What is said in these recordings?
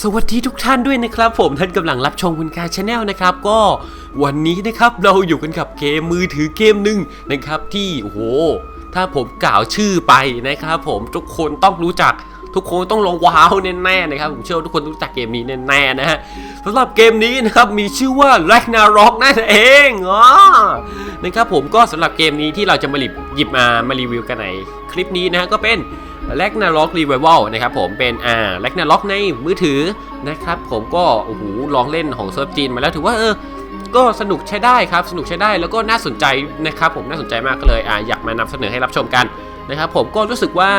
สวัสดีทุกท่านด้วยนะครับ ผมท่านกำลังรับชมคุณกายชาแนลนะครับ ก็วันนี้นะครับเราอยู่กันกับเกมมือถือเกมหนึ่งนะครับที่โอ้โห ถ้าผมกล่าวชื่อไปนะครับ ผมทุกคนต้องรู้จักทุกคนต้องลงว้าวแน่ๆนะครับ ผมเชื่อว่าทุกคนรู้จักเกมนี้แน่ๆนะฮะสำหรับเกมนี้นะครับมีชื่อว่า Ragnarok นั่นเองอ๋อนะครับผมก็สำหรับเกมนี้ที่เราจะมาหยิบหยิบมามารีวิวกันในคลิปนี้นะฮะก็เป็น แลกนาล็อกรีเวลนะครับผมเป็นอ่าแลกนาล็อกในมือถือนะครับผมก็โอ้โหลองเล่นของเซิร์ฟจีนมาแล้วถือว่าเออก็สนุกใช้ได้ครับ สนุกใช้ได้แล้วก็น่าสนใจนะครับผมน่าสนใจมากก็เลยอ่าอยากมานำเสนอให้รับชมกัน นะครับผมก็รู้สึกว่า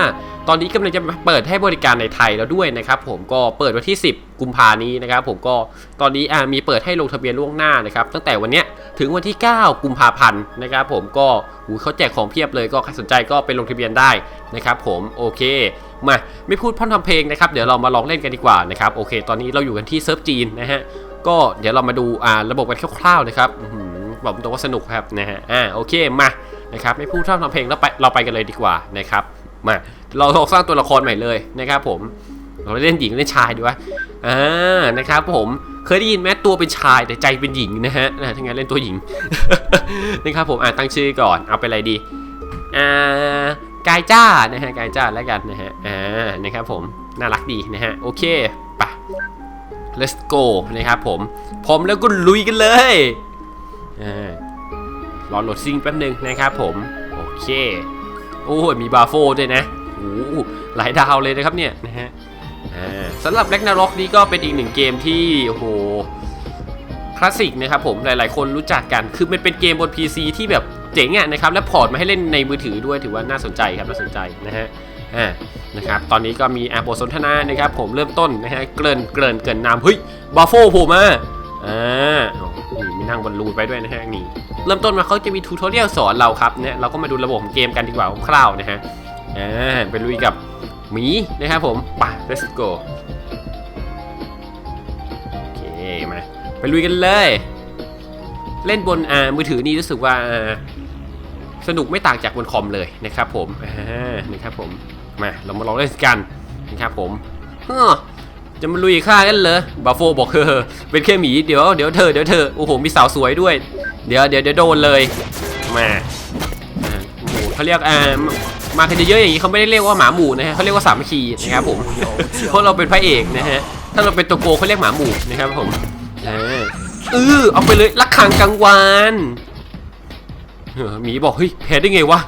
ตอนนี้กำลังจะเปิดให้บริการในไทยแล้วด้วยนะครับผมก็เปิดวันที่ 10 กุมภานี้นะครับผมก็ตอนนี้มีเปิดให้ลงทะเบียนล่วงหน้านะครับตั้งแต่วันนี้ถึงวันที่ 9 กุมภาพันธ์นะครับผมก็หูเขาแจกของเพียบเลยก็ใครสนใจก็ไปลงทะเบียนได้นะครับผมโอเคมาไม่พูดพร่ำทำเพลงนะครับเดี๋ยวเรามาลองเล่นกันดีกว่านะครับโอเค ตอนนี้เราอยู่กันที่เซิร์ฟจีนนะฮะก็เดี๋ยวเรามาดูอ่าระบบกันคร่าวๆนะครับอื้อหือบอกตรงว่าสนุกครับนะฮะอ่าโอเคมา นะครับไม่พูดพร่ำทำเพลงแล้วไปเราไปกันเลยดีกว่านะครับมาเราลองสร้างตัวละครใหม่เลยนะครับผมเราเล่นหญิงเล่นชายดีวะอ่านะครับผมเคยได้ยินไหมตัวเป็นชายแต่ใจเป็นหญิงนะฮะนะถ้างั้นเล่นตัวหญิงนะครับผมอ่าตั้งชื่อก่อนเอาไปอะไรดีอ่ากายจ้านะฮะกายจ้าแล้วกันนะฮะอ่านะครับผมน่ารักดีนะฮะโอเคไป let's go นะครับผมพร้อมแล้วก็ลุยกันเลยอ่า รอโหลดซิงแป๊บหนึ่งนะครับผมโอเคโอ้ยมีบาโฟด้วยนะโอ้หลายดาวเลยนะครับเนี่ยนะฮะสำหรับ Ragnarok นี้ก็เป็นอีกหนึ่งเกมที่โอ้โหคลาสสิกนะครับผมหลายๆ คนรู้จักกันคือมันเป็นเกมบน PC ที่แบบเจ๋งอะนะครับและพอร์ตมาให้เล่นในมือถือด้วยถือว่าน่าสนใจครับน่าสนใจนะฮะอ่านะครับตอนนี้ก็มีแอาบทสนทนานะครับผมเริ่มต้นนะฮะเกริ่นเกริ่นเกริ่นนำเฮ้ยบาโฟโผล่มาอ่า นั่งบนรูนไปด้วยนะฮะนี่เริ่มต้นมาเขาจะมีทูทอเรียลสอนเราครับเนี่ยเราก็มาดูระบบของเกมกันดีกว่าคร่าวๆนะฮะอ่าไปลุยกับหมีนะครับผมไป let's go โอเคมาไปลุยกันเลย เล่นบนอ่ามือถือนี่รู้สึกว่าอ่าสนุกไม่ต่างจากบนคอมเลยนะครับผมอ่านะครับผมมาเรามาลองเล่นกันนะครับผมเฮ้อ จะมาลุยฆ่ากันเลยบาโฟบอกเออเป็นแค่หมีเดี๋ยวเดี๋ยวเธอเดี๋ยวเธอโอ้โหมีสาวสวยด้วย เดี๋ยวเดี๋ยวเดี๋ยวโดนเลยมาอ่โอ้โหเขาเรียกอ่ามากันเยอะๆอย่างนี้เขาไม่ได้เรียกว่าหมาหมู่นะฮะเขาเรียกว่าสามัคคีนะครับผมเพราะเราเป็นพระเอกนะฮะถ้าเราเป็นตัวโกเขาเรียกหมาหมู่นะครับผมอ่าเออเอาไปเลยลักขังกลางวานหมีบอกเฮ้ยแพ้ได้ไงวะ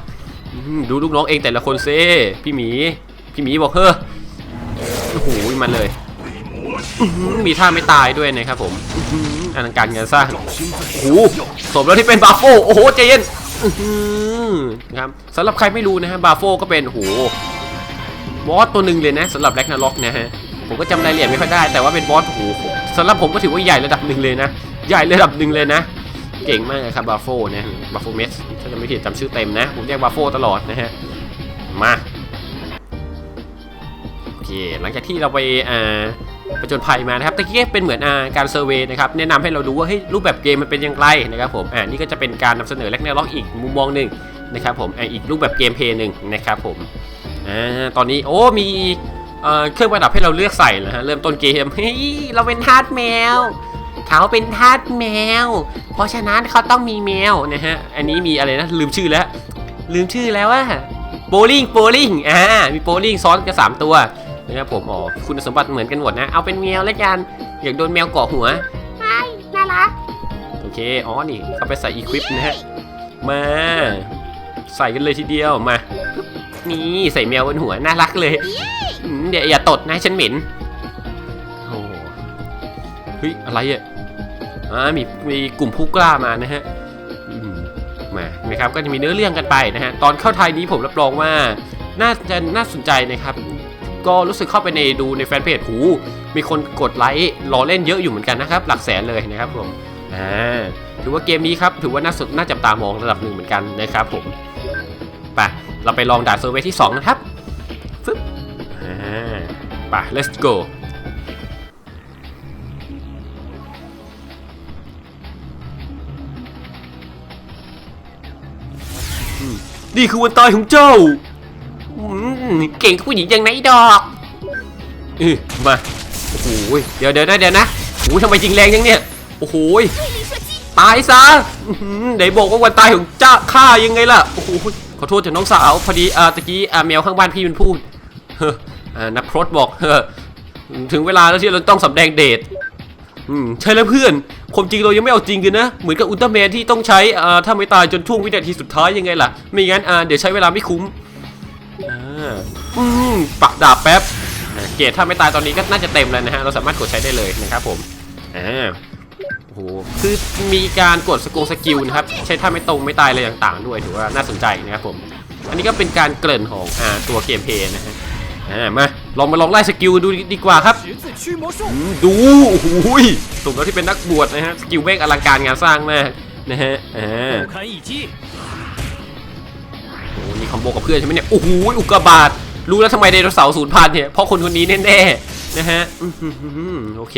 ดูลูกน้องเองแต่ละคนเซ่พี่หมี พี่หมีบอกเฮ้อโอ้โหมันเลย มีท่าไม่ตายด้วยนะครับผมอลังการงานสร้างโอ้โหสมแล้วที่เป็นบาโฟโอ้โหใจเย็นครับสำหรับใครไม่รู้นะฮะบาโฟก็เป็นโอ้โหบอสตัวหนึ่งเลยนะสำหรับแร็กนาล็อกนะฮะผมก็จำรายละเอียดไม่ค่อยได้แต่ว่าเป็นบอสโอ้โหสำหรับผมก็ถือว่าใหญ่ระดับหนึ่งเลยนะ ใหญ่ระดับหนึ่งเลยนะ เก่งมากครับบาโฟนะบาโฟเมสถ้าจะไม่ผิดจำชื่อเต็มนะ ผมเรียกบาโฟตลอดนะฮะมาโอเคหลังจากที่เราไปอ่า ประจนภัยมานะครับตะกี้เป็นเหมือนอการเซอร์เวยนะครับแนะนำให้เราดูว่าเฮ้ยรูปแบบเกมมันเป็นอย่างไรนะครับผมอ่านี่ก็จะเป็นการนำเสนอแลกแนวล็อกอีกมุมมองหนึ่งนะครับผมอ่าอีกรูปแบบเกมเพย์หนึ่งนะครับผมอ่าตอนนี้โอ้มีเครื่องประดับให้เราเลือกใส่นะฮะเริ่มต้นเกมเฮ้ยเราเป็นทาสแมว เขาเป็นทาสแมว เพราะฉะนั้นเขาต้องมีแมวนะฮะอันนี้มีอะไรนะลืมชื่อแล้ว ลืมชื่อแล้วว่าโบลิ่งโบลิ่งอ่ามีโบลิ่งซ้อนกันสามตัว นะครับผมอ๋อคุณสมบัติเหมือนกันหมดนะ เอาเป็นแมวแล้วกัน อยากโดนแมวเกาะหัวใช่น่ารักโอเค อ๋อ นี่เข้าไปใส่อีควิปนะฮะ มา ใส่กันเลยทีเดียว มา นี่ใส่แมวบนหัว น่ารักเลยอืมเดี๋ยวอย่าตดนะฉันเหม็นโอ้โหเฮ้ย อะไรอะอ่ามีมีกลุ่มผู้กล้ามานะฮะอืมมานะครับ ก็จะมีเนื้อเรื่องกันไปนะฮะ ตอนเข้าไทยนี้ผมรับรองว่า น่าจะน่าสนใจนะครับ ก็รู้สึกเข้าไปในดูในแฟนเพจหูมีคนกดไลค์รอเล่นเยอะอยู่เหมือนกันนะครับ หลักแสนเลยนะครับผมอ่าถือว่าเกมนี้ครับถือว่าน่าสนน่าจับตามองระดับหนึ่งเหมือนกันนะครับผมไปเราไปลองด่านเซอร์เวย์ที่2นะครับฟึบอ่าไป let's go นี่คือวันตายของเจ้า เก่งกับผู้หญิงย่างไหนดอกเออมาโอ้โหเดี๋ยวเดี๋ยวนะเดี๋ยวนะโอ้ทำไมยิงแรงจังเนี่ยโอ้โหตายซะไหนบอกว่าวันตายของเจ้าข้ายังไงล่ะโอ้โหขอโทษจากน้องสาวพอดีอ่าตะกี้อ่าแมวข้างบ้านพี่มันพูดเฮ้ออ่านักพรตบอกเฮ้อถึงเวลาแล้วที่เราต้องสำแดงเดชอืมใช่แล้วเพื่อนความจริงเรายังไม่เอาจริงกันนะ เหมือนกับอุลตร้าแมนที่ต้องใช้อ่าถ้าไม่ตายจนช่วงวินาทีสุดท้ายยังไงล่ะ ไม่งั้นอ่าเดี๋ยวใช้เวลาไม่คุ้ม อืมปักดาบแป๊บเกตถ้าไม่ตายตอนนี้ก็น่าจะเต็มแล้วนะฮะ เราสามารถกดใช้ได้เลยนะครับผมอ่าโอ้โหคือมีการกดสกงสกิลนะครับ ใช้ถ้าไม่ตรงไม่ตายอะไรต่างๆด้วยถือว่าน่าสนใจนะครับผม อันนี้ก็เป็นการเกริ่นของอ่าตัวเกมเพย์นะฮะอ่ามาลองมาลองไล่สกิลดูดีกว่าครับ ดูโอ้โหสมแล้วที่เป็นนักบวชนะฮะ สกิลเวกอลังการงานสร้างมากนะฮะอ่าีคอมโบกับเพื่อนใช่ไหมเนี่ย โอ้โห อุกกาบาต รู้แล้วทำไมไดโนเสาร์ศูนย์พันเนี่ย เพราะคนคนนี้แน่ๆ นะฮะโอเค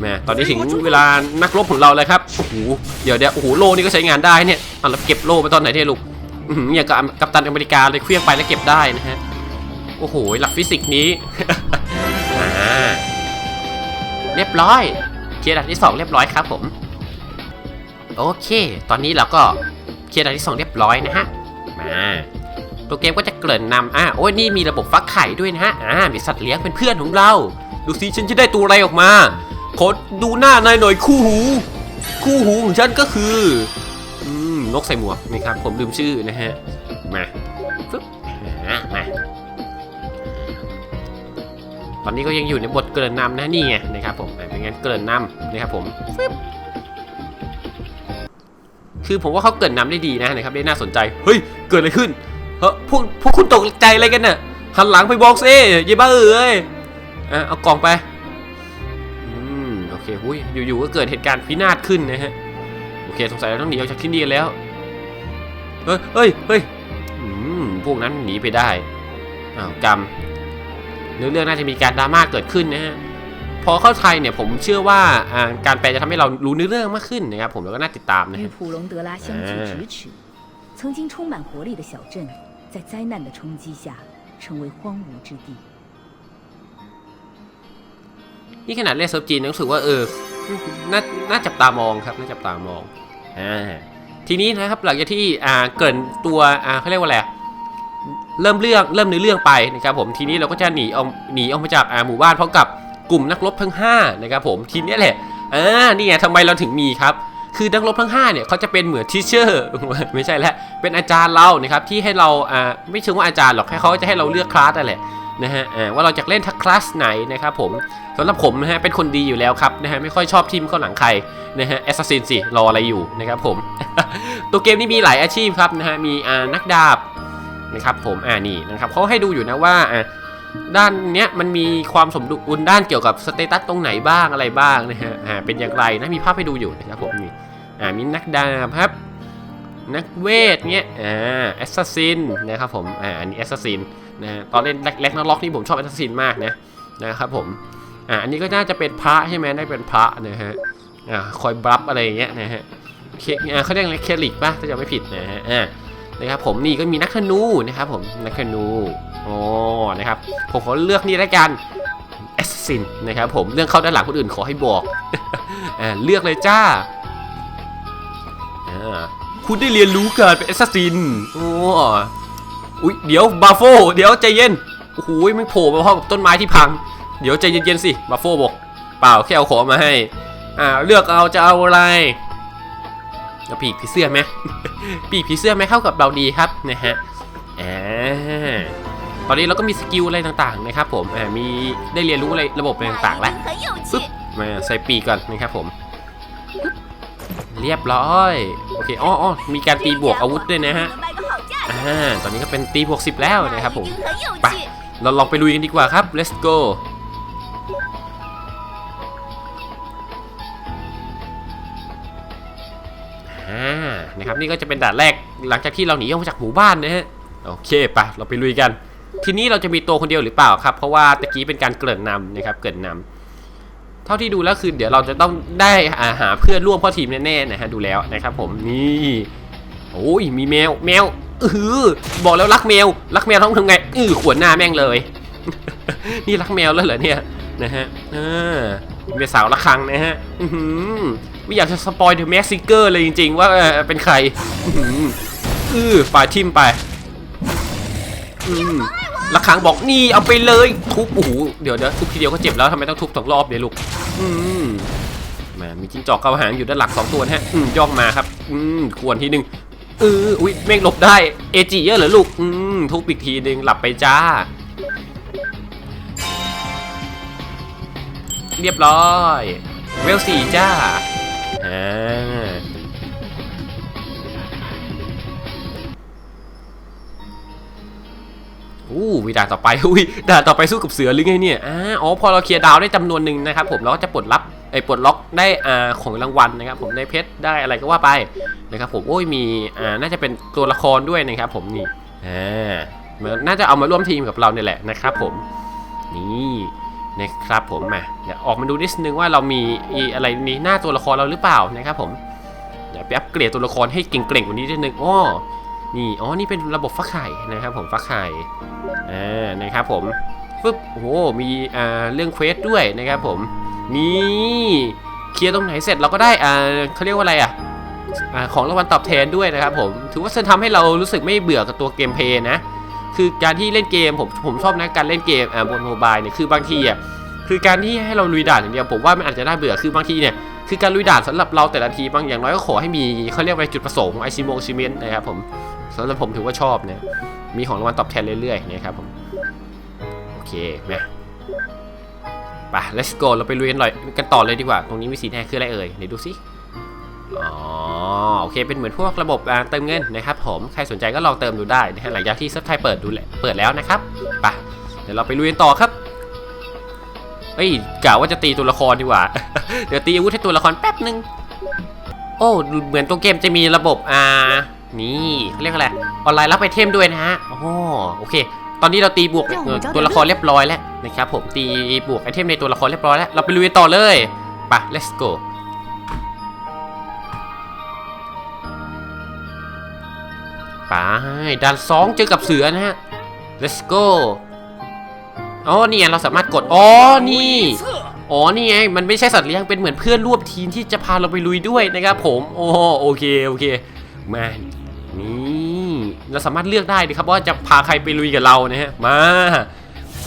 แมตอนนี้ถึงเวลานักรบของเราเลยครับ โอ้โห เดี๋ยวเดี๋ยวโอ้โห โล่นี่ก็ใช้งานได้เนี่ยอะเราเก็บโล่ไปตอนไหนเนี่ลูกอย่างกับกัปตันอเมริกาเลยเครื่องไปแล้วเก็บได้นะฮะ โอ้โห หลักฟิสิกส์นี้ เรียบร้อย เคลียร์ดันที่ 2 เรียบร้อยครับผม โอเค ตอนนี้เราก็เคลียร์ดันที่ 2 เรียบร้อยนะฮะ มา ตัวเกมก็จะเกริ่นนำอ่าโอ้ยนี่มีระบบฟักไข่ด้วยนะฮะอ่ามีสัตว์เลี้ยงเป็นเพื่อนของเรา ดูสิฉันจะได้ตัวอะไรออกมาขอดูหน้านายหน่อยคู่หู คู่หูของฉันก็คืออืมนกใส่หมวกนี่ครับ ผมลืมชื่อนะฮะมาฟึ๊บมาตอนนี้ก็ยังอยู่ในบทเกริ่นนำนะนี่ไงนะครับผมอะเป็นงั้นเกริ่นนำนะครับผมคือผมว่าเขาเกริ่นนำได้ดีนะนะครับได้น่าสนใจ เฮ้ย เกิดอะไรขึ้น เฮ้ยพวกพวกคุณตกใจอะไรกันน่ะหันหลังไปบอกซิยี่บ้าเอ้ยอะเอากล่องไปอืมโอเคหุ้ยอยู่ๆก็เกิดเหตุการณ์พินาศขึ้นนะฮะโอเคสงสัยเราต้องหนีออกจากที่นี่กันแล้วเฮ้ยเฮ้ยเฮ้ยอืมพวกนั้นหนีไปได้อ้าวกรรมเนื้อเรื่องน่าจะมีการดราม่าเกิดขึ้นนะฮะพอเข้าไทยเนี่ยผมเชื่อว่าอ่าการแปลจะทำให้เรารู้เนื้อเรื่องมากขึ้นนะครับผมแล้วก็น่าติดตามนะ与ฮะ 普隆德拉相距咫尺，曾经充满活力的小镇，在灾难的冲击下成为荒芜之地。 นี่ขนาดเล่นเซิร์ฟจีนยังรู้สึกว่าเออน่าน่าจับตามองครับน่าจับตามองอ่าทีนี้นะครับหลังจากที่อ่าเกรินตัวอ่าเขาเรียกว่าอะไรอะเริ่มเรื่องเริ่มในอเรื่องไปนะครับผมทีนี้เราก็จะหนีออกหนีออกมาจากอ่าหมู่บ้านพร้อมกับกลุ่มนักรบทั้ง5นะครับผมทีนี้แหละอ่านี่ไงทำไมเราถึงมีครับ คือนักรบทั้ง5เนี่ยเขาจะเป็นเหมือนทีเชอร์ไม่ใช่แล้วเป็นอาจารย์เรานะครับที่ให้เราอ่าไม่เชิงว่าอาจารย์หรอกแค่เขาจะให้เราเลือกคลาสนั่นแหละนะฮะอ่าว่าเราจะเล่นทักคลาสไหนนะครับผมสำหรับผมนะฮะเป็นคนดีอยู่แล้วครับนะฮะไม่ค่อยชอบทีมเข้าหลังใครนะฮะแอสซัสซินสิรออะไรอยู่นะครับผม ตัวเกมนี้มีหลายอาชีพครับนะฮะมีอ่านักดาบนะครับผมอ่านี่นะครับเขาให้ดูอยู่นะว่าอ่าด้านเนี้ยมันมีความสมดุลด้านเกี่ยวกับสเตตัสตรงไหนบ้างอะไรบ้างนะฮะอ่าเป็นอย่างไรนะมีภาพให้ดูอยู่นะครับผม อ่ามีนักดาบครับ นักเวทเนี้ยอ่าแอสซัสซินนะครับผมอ่าอันนี้แอสซัสซินนะฮะตอนเล่นแร็กนาล็อกนี่ผมชอบแอสซัสซินมากนะนะครับผมอ่าอันนี้ก็น่าจะเป็นพระใช่ไหมได้เป็นพระนะฮะอ่าคอยบลัฟอะไรอย่างเงี้ยนะฮะเคอ่าเขาเรียกอะไรเคลิกป่ะถ้าจะไม่ผิดนะฮะอ่านะครับผมนี่ก็มีนักธนูนะครับผมนักธนูอ๋อนะครับผมขอเลือกนี่แล้วกันแอสซินนะครับผมเรื่องเข้าด้านหลังคนอื่นขอให้บอกอ่าเลือกเลยจ้า คุณได้เรียนรู้การเป็นแอสซัสซินโอ้อุ้ยเดี๋ยวบาโฟเดี๋ยวใจเย็นโอ้โหมันโผล่มาพร้อมกับต้นไม้ที่พัง เดี๋ยวใจเย็นๆสิบาโฟบอกเปล่าแค่เอาของมาให้ อ่าเลือกเอาจะเอาอะไรเอปีกผีเสื้อไหมปีกผีเสื้อไหมเข้ากับเราดีครับนะฮะอ่าตอนนี้เราก็มีสกิลอะไรต่างๆนะครับผมอ่มีได้เรียนรู้อะไรระบบอะไรต่างๆแล้วปึ๊บมาใส่ปีกก่อนนะครับผม เรียบร้อย โอเคอ๋ออมีการตีบวกอาวุธด้วยนะฮะอ่าตอนนี้ก็เป็นตีบวก 10 แล้วนะครับผมไปเราลองไปลุยกันดีกว่าครับ let's go นะครับนี่ก็จะเป็นด่านแรกหลังจากที่เราหนีออกจากหมู่บ้านนะฮะโอเคปะเราไปลุยกัน ทีนี้เราจะมีตัวคนเดียวหรือเปล่าครับ เพราะว่าตะกี้เป็นการเกิดนนำนะครับเกิดนนำ ท่าที่ดูแล้วคือเดี๋ยวเราจะต้องได้อาหาเพื่อนร่วมเข้าทีมแน่ๆนะฮะดูแล้วนะครับ ผมนี่โอ้ยมีแมวแมวเออบอกแล้วรักแมวรักแมวต้องทำไงเออขวนหน้าแม่งเลย นี่รักแมวแล้วเหรอเนี่ยนะฮะเอ่ามีสาวระครังนะฮะไม่อยากจะสปอยเดอะแม็กซิเกอร์เลยจริง ๆ ว่าเป็นใครอื้ออฝ่ายทิมไปอืม ระคังบอกนี่เอาไปเลยทุบโอ้โหเดี๋ยวเดี๋ยวทุบทีเดียวก็เจ็บแล้วทำไมต้องทุบสองรอบเดี๋ยวลูกอืมแหมมีจิ้งจอกเกาหางอยู่ด้านหลังสองตัวนะฮะอืมย่องมาครับอืมควรทีหนึ่งเอออุ้ยเมฆหลบได้เอจิเยอะเหรอลูกอืมทุบอีกทีหนึ่งหลับไปจ้า เรียบร้อย เวลสี่จ้าอ่า อู้วิด่านต่อไปอุ้ยด่านต่อไปสู้กับเสือหรือไงเนี่ยอ่าอ๋อพอเราเคลียร์ดาวได้จำนวนหนึ่งนะครับผมเราก็จะปลดรับไอ้ปลดล็อกได้อ่าของรางวัลนะครับ ผมได้เพชรได้อะไรก็ว่าไปนะครับผมโอ้ยมีอ่าน่าจะเป็นตัวละครด้วยนะครับผมนี่อ่านน่าจะเอามาร่วมทีมกับเราเนี่ยแหละนะครับผมนี่นะครับผมมาเดี๋ยวออกมาดูนิดนึงว่าเรามีอีอะไรนี้หน้าตัวละครเราหรือเปล่านะครับผมเดี๋ยวไปอัปเกรดตัวละครให้เก่งๆกว่านี้นิดนึงอ้อ นี่อ๋อนี่เป็นระบบฟักไข่นะครับผมฟักไข่อ่านะครับผมปึ๊บโอ้โหมีอ่าเรื่องเควสด้วยนะครับผมนี่เคลียร์ตรงไหนเสร็จเราก็ได้อ่าเขาเรียกว่าอะไรอะอ่าของรางวัลตอบแทนด้วยนะครับผมถือว่าจะทำให้เรารู้สึกไม่เบื่อกับตัวเกมเพย์นะคือการที่เล่นเกมผมผมชอบนะการเล่นเกมอ่าบนโมบายเนี่ยคือบางทีอะคือการที่ให้เราลุยด่านอย่างเดียวผมว่ามันอาจจะน่าเบื่อคือบางทีเนี่ยคือการลุยด่านสำหรับเราแต่ละทีบางอย่างน้อยก็ขอให้มีเขาเรียกว่าจุดประสงค์ไอซิโมซิเมนต์นะครับผม สำหรับผมถือว่าชอบนะมีของรางวัลตอบแทนเรื่อยๆนะครับผมโอเคมาไป let's go เราไปลุยกันหน่อยกันต่อเลยดีกว่า ตรงนี้มีสีแดงคืออะไรเอ่ยไหนดูสิอ๋อโอเค เป็นเหมือนพวกระบบเติมเงินนะครับผมใครสนใจก็ลองเติมดูได้นะฮะหลังจากที่ซับไทยเปิดดูแลเปิดแล้วนะครับไปเดี๋ยวเราไปลุยกันต่อครับเฮ้ยกะว่าจะตีตัวละครดีกว่า เดี๋ยวตีอาวุธให้ตัวละครแป๊บนึง โอ้เหมือนตัวเกมจะมีระบบอ่า นี่เขาเรียกอะไรออนไลน์รับไอเทมด้วยนะฮะอ๋อโอเค ตอนนี้เราตีบวกเอ่อตัวละครเรียบร้อยแล้วนะครับผมตีบวกไอเทมในตัวละครเรียบร้อยแล้วเราไปลุยต่อเลยไป let's go ไปด่านสองเจอกับเสือนะฮะ let's go อ๋อนี่ไงเราสามารถกด อ๋อ นี่ อ๋อ นี่ไง มันไม่ใช่สัตว์เลี้ยง เป็นเหมือนเพื่อนร่วมทีมที่จะพาเราไปลุยด้วยนะครับผม โอ้โอเค โอเค มา นี่เราสามารถเลือกได้นะครับว่าจะพาใครไปลุยกับเรานะฮะมา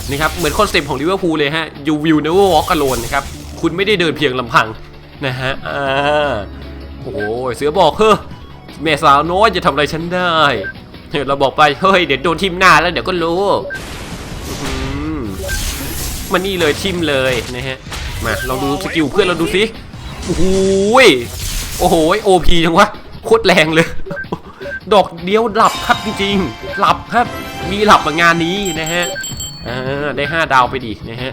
นี่ครับเหมือนคอนเซปต์ของลิเวอร์พูลเลยฮะ you will never walk alone นะครับคุณไม่ได้เดินเพียงลำพังนะฮะอ่าโอ้โหเสือบอกเฮ้อแม่สาวน้อยจะทำอะไรฉันได้เฮ้ยเราบอกไปเฮ้ยเดี๋ยวโดนทิมหน้าแล้วเดี๋ยวก็รู้มมานี่เลยทิมเลยนะฮะมาลองดูสกิลเพื่อนเราดูสิโอ้โหยโอ้โหโอพีจังวะโคตรแรงเลย ดอกเดียวหลับครับจริงๆ หลับครับ มีหลับมางานนี้นะฮะอ่าได้ 5 ดาวไปดินะฮะ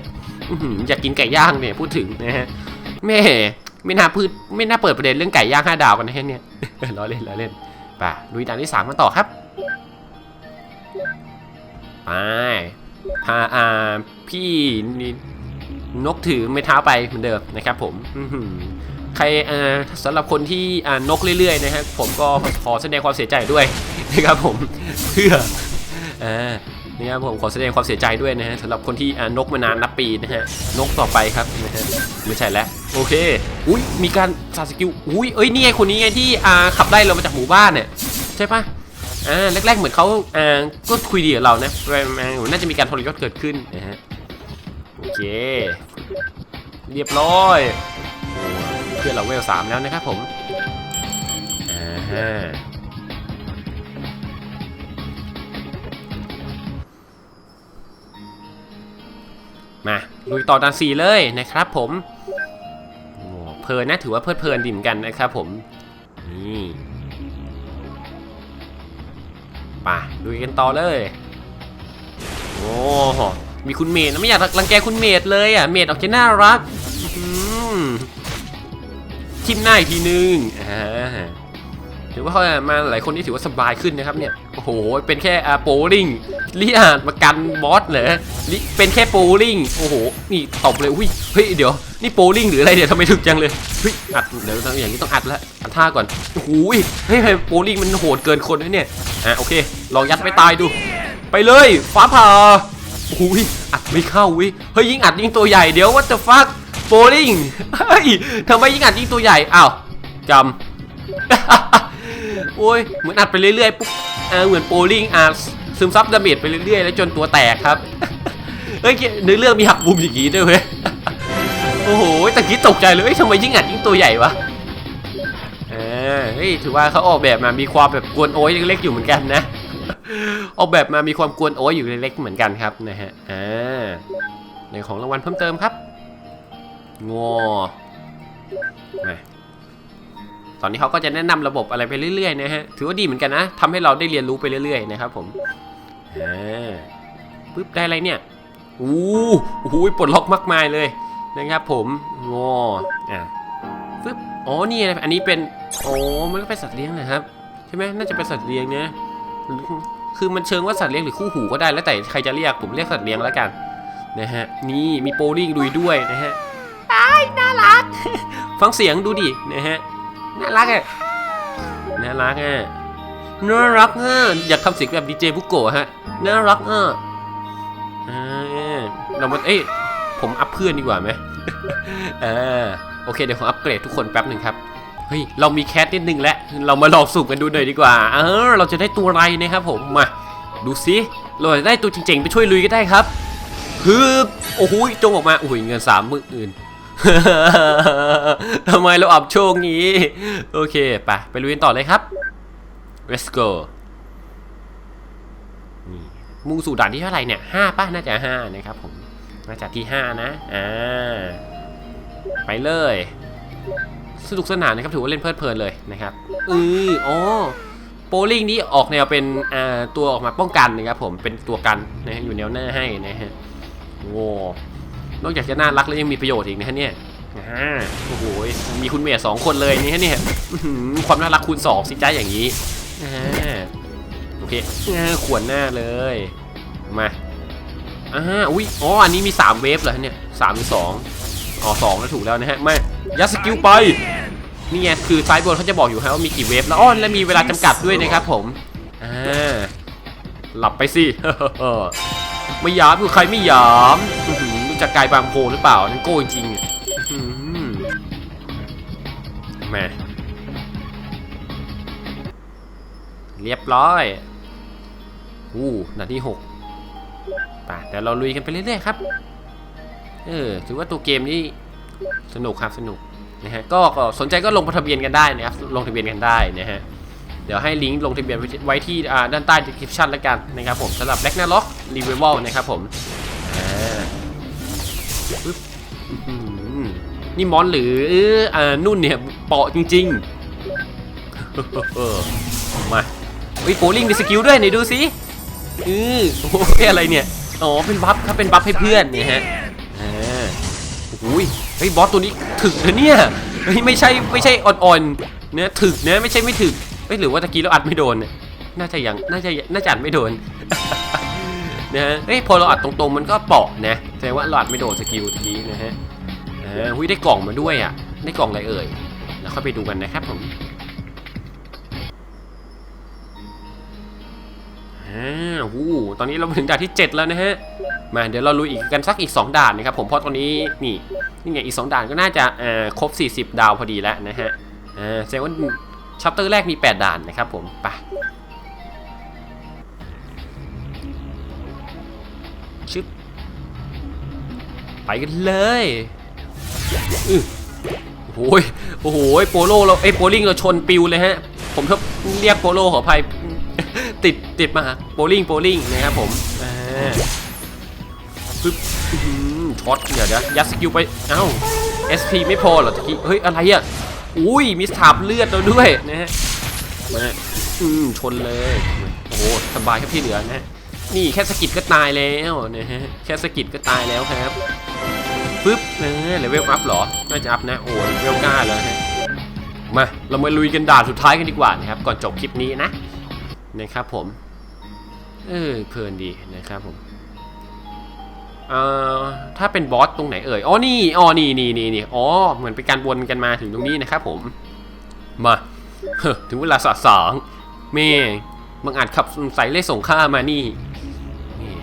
อยากกินไก่ย่างเนี่ยพูดถึงนะฮะแม่ไม่น่าพูดไม่น่าเปิดประเด็นเรื่องไก่ย่าง5ดาวกันนะฮะเนี่ยล้อเล่นล้อเล่นไป่ะลุยด่านที่3มาต่อครับไปพาอ่าพี่นกถือไม้เท้าไปเหมือนเดิมนะครับผม ครสำหรับคนที่อ่านกเรื่อยๆนะครับผมก็ขอแสดงความเสียใจด้วยนะครับผมเพื่ออ่านะครับผมขอแสดงความเสียใจด้วยนะฮะสำหรับคนที่อ่านกมานานนับปีนะฮะนกต่อไปครับนะฮะไม่ใช่แล้วโอเคอุ้ยมีการสาสกิลอุ้ยเอ้ยนี่ไงคนนี้ไงที่อ่าขับไล่เรามาจากหมู่บ้านเนี่ยใช่ปะอ่าแรกๆเหมือนเขาอ่าก็คุยดีกับเรานะแรงน่าจะมีการทรยศเกิดขึ้นนะฮะโอเค เรียบร้อย เพื่อนเราเวลสามแล้วนะครับผมอ่าฮะมาลุยต่อด่านสี่เลยนะครับผมเพลินนะถือว่าเพลิดเพลินดีเหมือนกันนะครับผมนี่ไปลุยกันต่อเลย โอ้โหมีคุณเมดไม่อยากรังแกคุณเมดเลยอะเมดออกจะน่ารักอื ทิมหน้าอีกทีนึงอ่าถือว่าเขามาหลายคนที่ถือว่าสบายขึ้นนะครับเนี่ย โอ้โห เป็นแค่อาโปลิงลิอาดมากันบอสเหรอลิเป็นแค่โปลิงโอ้โห นี่ตบเลยอุ้ย เฮ้ย เดี๋ยว นี่โปลิงหรืออะไรเนี่ยทำไมถึกจังเลยเฮ้ยอัด เดี๋ยวอย่างนี้ต้องอัดแล้วอัดท่าก่อนโอ้โหเฮ้ยโปลิงมันโหดเกินคนนะเนี่ย อะโอเค ลองยัดไปตายดู ไปเลย ฟ้าผ่าอุ้ยอัดไม่เข้าวิเฮ้ยยิ่งอัดยิ่งตัวใหญ่ เดี๋ยว what the fuck โบลิ่งเฮ้ยทำไมยิ่งอัดยิ่งตัวใหญ่ อ้าวจำโอ้ย เหมือนอัดไปเรื่อยๆปุ๊บอ่าเหมือนโบลิ่งอ่าซึมซับดาเมจไปเรื่อยๆ แล้วจนตัวแตกครับ เฮ้ยในเรื่องมีหักมุมอย่างงี้ด้วยเว้ย โอ้โหตะกี้ตกใจเลยเอ้ยทำไมยิ่งอัดยิ่งตัวใหญ่วะเออเฮ้ยถือว่าเขาออกแบบมามีความแบบกวนโอ้ยเล็กๆอยู่เหมือนกันนะ ออกแบบมามีความกวนโอ้ยอยู่เล็กๆเหมือนกันครับนะฮะ อ่าในของรางวัลเพิ่มเติมครับ งอตอนนี้เขาก็จะแนะนำระบบอะไรไปเรื่อยๆนะฮะ ถือว่าดีเหมือนกันนะทำให้เราได้เรียนรู้ไปเรื่อยๆนะครับผมอ่าปึ๊บได้อะไรเนี่ยอู้โอ้โหปลดล็อกมากมายเลยนะครับผมงออะปึ๊บอ๋อนี่นะอันนี้เป็นอ๋อมันก็เป็นสัตว์เลี้ยงนะครับใช่ไหมน่าจะเป็นสัตว์เลี้ยงนะคือมันเชิงว่าสัตว์เลี้ยงหรือคู่หูก็ได้แล้วแต่ใครจะเรียกผมเรียกสัตว์เลี้ยงแล้วกันนะฮะนี่มีโปลิ่งดุยด้วยนะฮะ ฟังเสียงดูดินะฮะน่ารักอะน่ารักอะน่ารักอะอยากทำเสียงแบบดีเจบุโกะฮะน่ารักอะอ่าเรามาเอ้ยผมอัพเพื่อนดีกว่าไหมอ่าโอเคเดี๋ยวผมอัปเกรดทุกคนแป๊บหนึ่งครับเฮ้ยเรามีแคสนิดนึงแล้วเรามาลองสุ่มกันดูหน่อยดีกว่าเออเราจะได้ตัวอะไรนะครับผมมาดูซิเราจะได้ตัวเจ๋งๆ ไปช่วยลุยก็ได้ครับฮึบโอ้โหจงออกมาโอ้โหเงินสามหมื่นอื่น ทำไมเราอับโชคงี้ โอเคไปไปลุยต่อเลยครับ let's go นี่มุ่งสู่ด่านที่เท่าไหร่เนี่ยห้าป่ะ น่าจะห้านะครับผม น่าจะที่ห้านะ อ่า ไปเลย สนุกสนานนะครับ ถือว่าเล่นเพลิดเพลินเลยนะครับ อืออ๋อโปลิงนี้ออกแนวเป็นอ่าตัวออกมาป้องกันนะครับผม เป็นตัวกันนะฮะอยู่แนวหน้าให้นะฮะโอ้ นอกจากจะน่ารักแล้วยังมีประโยชน์อีกนะฮะเนี่ยอ่าโอ้โหมีคุณเมียสองคนเลยนี่ฮะเนี่ยอื้อหือความน่ารักคูณสองสิจ้าอย่างนี้อ่าโอเคอ่าขวนหน้าเลยมาอ่าอุ้ยอ๋ออันนี้มี 3 เวฟเหรอฮะเนี่ยสามหรือสองอ๋อสองแล้วถูกแล้วนะฮะไม่ยัดสกิลไปนี่ไงคือซ้ายบนเขาจะบอกอยู่ฮะว่ามีกี่เวฟแล้วอ้อและมีเวลาจำกัดด้วยนะครับผมอ่าหลับไปสิไม่ยามคือใครไม่ยาม จักกายบางโพหรือเปล่านั่นโก้จริงๆแม่เรียบร้อย อู้นาทีหกปเดี๋ยวเราลุยกันไปเรื่อยๆครับ เออ ถือว่าตัวเกมนี้สนุกครับสนุกนะฮะก็ก็สนใจก็ลงทะเบียนกันได้นะครับ ลงทะเบียนกันได้นะฮะ เดี๋ยวให้ลิงก์ลงทะเบียนไว้ที่ด้านใต้ description แล้วกันนะครับผมสำหรับ Black n a r o c Revival นะครับผม ปึ๊บนี่มอนหรืออ่านุ่นเนี่ยเปาะจริงๆมาเฮ้ยโปลิงมีสกิลด้วยไหนดูสิอือโอ้ยอะไรเนี่ย อ๋อ เป็นบัฟครับเป็นบัฟให้เพื่อนเนี่ยฮะอ่าโอ้ยเฮ้ยบอสตัวนี้ถึกนะเนี่ยเฮ้ยไม่ใช่ไม่ใช่อ่อนๆเนี่ยถึกนะไม่ใช่ไม่ถึกเฮ้ยหรือว่าตะกี้เราอัดไม่โดนเนี่ยน่าจะยังน่าจะน่าจะอัดไม่โดน นะฮะเฮ้ยพอเราอัดตรงๆมันก็เปาะนะ แสดงว่าเรอัดไม่โดนสกิลตะกี้นะฮะอ่าหุ้ยได้กล่องมาด้วยอะ ได้กล่องอะไรเอ่ย แล้วค่อยไปดูกันนะครับผมอ่าหูตอนนี้เราถึงด่านที่ 7 แล้วนะฮะ มาเดี๋ยวเราลุยอีกกันสักอีก 2 ด่านนะครับผม เพราะตอนนี้นี่นี่ไงอีก 2 ด่านก็น่าจะอ่าครบ 40 ดาวพอดีแล้วนะฮะ อ่าแสดงว่าชัปเตอร์แรกมี 8 ด่านนะครับผม ไป ไปกันเลยอือโอ้โหยโอ้โหโปโลเราเอ้โปลิงเราชนปิวเลยฮะ ผมชอบเรียกโปโลขออภัยติดติดมาโปลิงโปลิงนะครับผมอ่าปึ๊บช็อตเดี๋ยวเดี๋ยวยัดสกิลไป เอ้า SP ไม่พอเหรอตะกี้ เฮ้ย อะไรอะ อุ้ย มีสถาบเลือดเราด้วยนะฮะ มาอืมชนเลย โอ้โห สบายครับที่เหลือนะฮะ นี่แค่สกิดก็ตายแล้วนะฮะ แค่สกิดก็ตายแล้วครับ เออเลเวลอัพเหรอ น่าจะอัพนะ โอ้เลเวลเก้าแล้วฮะมา เรามาลุยกันด่านสุดท้ายกันดีกว่านะครับ ก่อนจบคลิปนี้นะ นะครับผม เออเพลินดีนะครับผมเอ่อถ้าเป็นบอสตรงไหนเอ่ย อ๋อ นี่ อ๋อ นี่นี่นี่นี่อ๋อ เหมือนเป็นการวนกันมาถึงตรงนี้นะครับผม มา ถึงเวลาสะสางเมย์บังอาจขับใส่เล่ส่งข้ามานี่นี่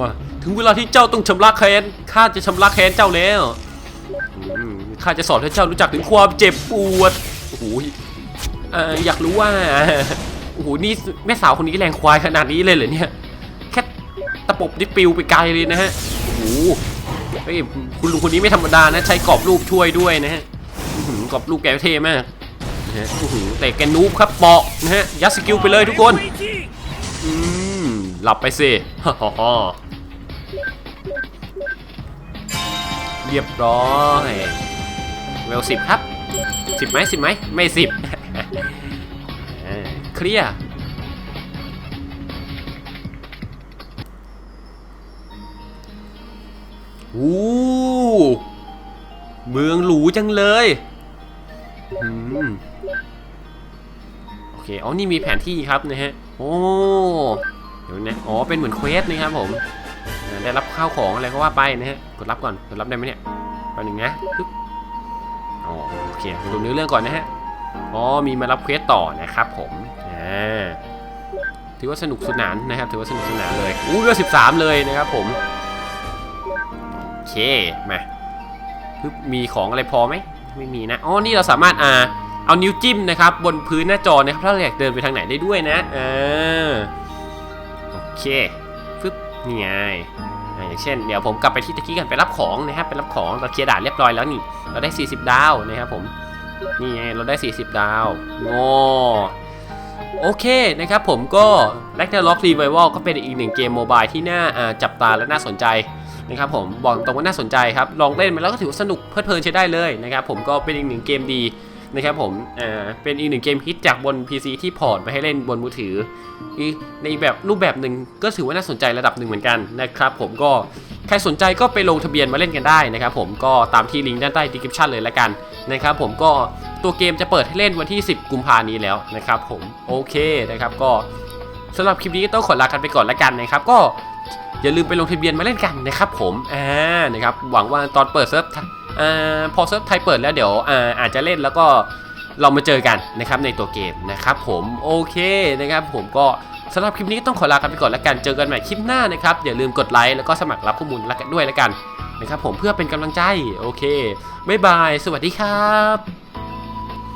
ว่า ถึงเวลาที่เจ้าต้องชำระแค้นข้าจะชำระแค้นเจ้าแล้วอืมข้าจะสอนให้เจ้ารู้จักถึงความเจ็บปวดโอ้โหเอ่ออยากรู้ว่าโอ้โหนี่แม่สาวคนนี้แรงควายขนาดนี้เลยเหรอเนี่ยแค่ตะปบนี่ปิวไปไกลเลยนะฮะโอ้โหเฮ้ยคุณลุงคนนี้ไม่ธรรมดานะใช้กรอบรูปช่วยด้วยนะฮะอื้อหือกรอบรูปแกเท่มากนะฮะอื้อหือแต่แกนูบครับเปาะนะฮะยัดสกิลไปเลยทุกคนอืมหลับไปสิฮ่าฮ่า เรียบร้อยเวลสิบครับสิบไหมสิบไหมไม่สิบเคลียร์อู้เมืองหรูจังเลยอโอเค อ๋อ นี่มีแผนที่ครับนะฮะ โอ้ เดี๋ยวนะ อ๋อ เป็นเหมือนเควสนะครับผม ได้รับข้าวของอะไรก็ว่าไปนะฮะ กดรับก่อน กดรับได้ไหมเนี่ยแป๊บนึงนะปึ๊บอ๋อโอเคดูเนื้อเรื่องก่อนนะฮะ อ๋อ มีมารับเควสต่อนะครับผมอ่าถือว่าสนุกสนานนะครับ ถือว่าสนุกสนานเลย อู้เรือสิบสามเลยนะครับผมโอเค มาปึ๊บมีของอะไรพอไหม ไม่มีนะ อ๋อ นี่เราสามารถอ่าเอานิ้วจิ้มนะครับ บนพื้นหน้าจอนะครับถ้าเราอยากเดินไปทางไหนได้ด้วยนะเออโอเค นี่ไงออย่างเช่นเดี๋ยวผมกลับไปที่ตะกี้กันไปรับของนะครับไปรับของเราเคลียร์ด่านเรียบร้อยแล้วนี่เราได้ 40 ดาวนะครับผมนี่ไงเราได้ 40 ดาวโง่โอเคนะครับผมก็ r a g n a r o k Revival ก็เป็นอีกหนึ่งเกมโมบายที่น่าอ่าจับตาและน่าสนใจนะครับผมบอกตรงว่าน่าสนใจครับ ลองเล่นมาแล้วก็ถือว่าสนุกเพลิดเพลินใช้ได้เลยนะครับผมก็เป็นอีกหนึ่งเกมดี นะครับผมเอ่อเป็นอีกหนึ่งเกมฮิตจากบน PC ที่พอร์ตไปให้เล่นบนมือถืออีกในแบบรูปแบบหนึ่งก็ถือว่าน่าสนใจระดับหนึ่งเหมือนกันนะครับผมก็ใครสนใจก็ไปลงทะเบียนมาเล่นกันได้นะครับผมก็ตามที่ลิงก์ด้านใต้ description เลยละกันนะครับผมก็ตัวเกมจะเปิดให้เล่นวันที่ 10 กุมภานี้แล้วนะครับผมโอเคนะครับก็สำหรับคลิปนี้ก็ต้องขอลากันไปก่อนละกันนะครับก็อย่าลืมไปลงทะเบียนมาเล่นกันนะครับผมอ่านะครับหวังว่าตอนเปิดเซิร์ฟอ่า พอเซิร์ฟไทยเปิดแล้วเดี๋ยวอาอาจจะเล่นแล้วก็เรามาเจอกันนะครับในตัวเกมนะครับผมโอเคนะครับผมก็สำหรับคลิปนี้ต้องขอลากันไปก่อนแล้วกันเจอกันใหม่คลิปหน้านะครับอย่าลืมกดไลค์แล้วก็สมัครรับข้อมูลด้วยแล้วกันนะครับผมเพื่อเป็นกำลังใจโอเคบ๊ายบาย สวัสดีครับ